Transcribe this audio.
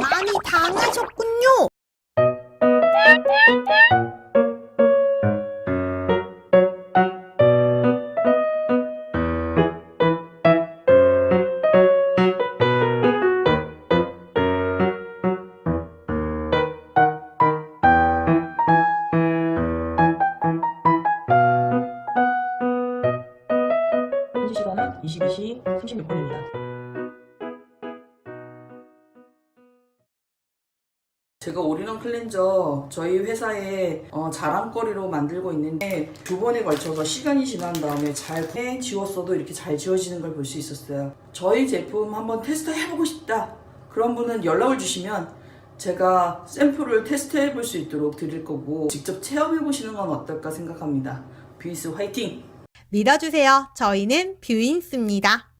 많이 당하셨군요. 현재 시간은 22시 36분입니다. 제가 올인원 클렌저 저희 회사의 어, 자랑거리로 만들고 있는데 두 번에 걸쳐서 시간이 지난 다음에 잘해 지웠어도 이렇게 잘 지워지는 걸 볼 수 있었어요. 저희 제품 한번 테스트 해보고 싶다. 그런 분은 연락을 주시면 제가 샘플을 테스트해 볼 수 있도록 드릴 거고 직접 체험해 보시는 건 어떨까 생각합니다. 뷰이스 화이팅! 믿어주세요. 저희는 뷰인스입니다.